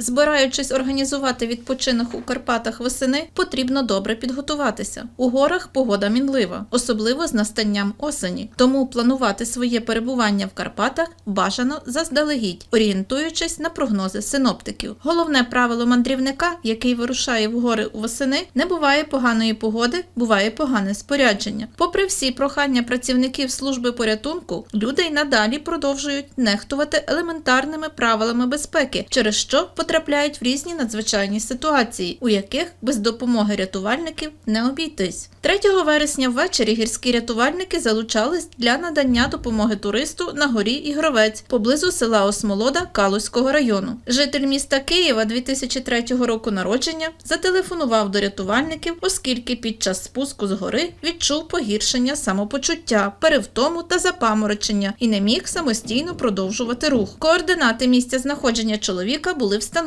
Збираючись організувати відпочинок у Карпатах восени, потрібно добре підготуватися. У горах погода мінлива, особливо з настанням осені. Тому планувати своє перебування в Карпатах бажано заздалегідь, орієнтуючись на прогнози синоптиків. Головне правило мандрівника, який вирушає в гори восени, не буває поганої погоди, буває погане спорядження. Попри всі прохання працівників служби порятунку, люди й надалі продовжують нехтувати елементарними правилами безпеки, через що потрапляють в різні надзвичайні ситуації, у яких без допомоги рятувальників не обійтись. 3 вересня ввечері гірські рятувальники залучались для надання допомоги туристу на горі Ігровець поблизу села Осмолода Калузького району. Житель міста Києва 2003 року народження зателефонував до рятувальників, оскільки під час спуску з гори відчув погіршення самопочуття, перевтому та запаморочення і не міг самостійно продовжувати рух. Координати місця знаходження чоловіка були встановлені.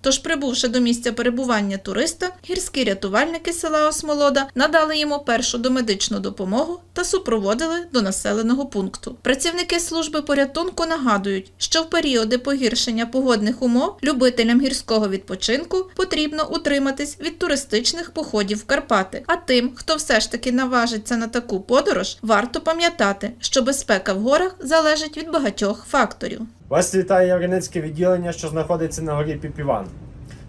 Тож, прибувши до місця перебування туриста, гірські рятувальники села Осмолода надали йому першу домедичну допомогу та супроводили до населеного пункту. Працівники служби порятунку нагадують, що в періоди погіршення погодних умов любителям гірського відпочинку потрібно утриматись від туристичних походів в Карпати. А тим, хто все ж таки наважиться на таку подорож, варто пам'ятати, що безпека в горах залежить від багатьох факторів. Вас вітає Явреницьке відділення, що знаходиться на горі Піпіван.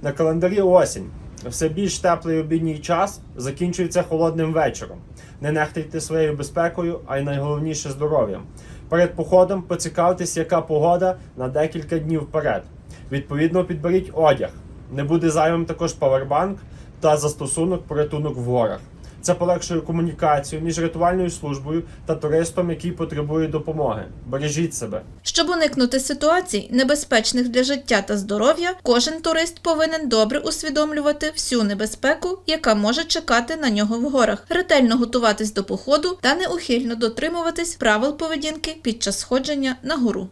На календарі осінь. Все більш теплий обідній час закінчується холодним вечором. Не нехтуйте своєю безпекою, а й найголовніше здоров'ям. Перед походом поцікавтесь, яка погода на декілька днів вперед. Відповідно, підберіть одяг. Не буде зайвим також павербанк та застосунок порятунок в горах. Це полегшує комунікацію між рятувальною службою та туристом, який потребує допомоги. Бережіть себе. Щоб уникнути ситуацій, небезпечних для життя та здоров'я, кожен турист повинен добре усвідомлювати всю небезпеку, яка може чекати на нього в горах, ретельно готуватись до походу та неухильно дотримуватись правил поведінки під час сходження на гору.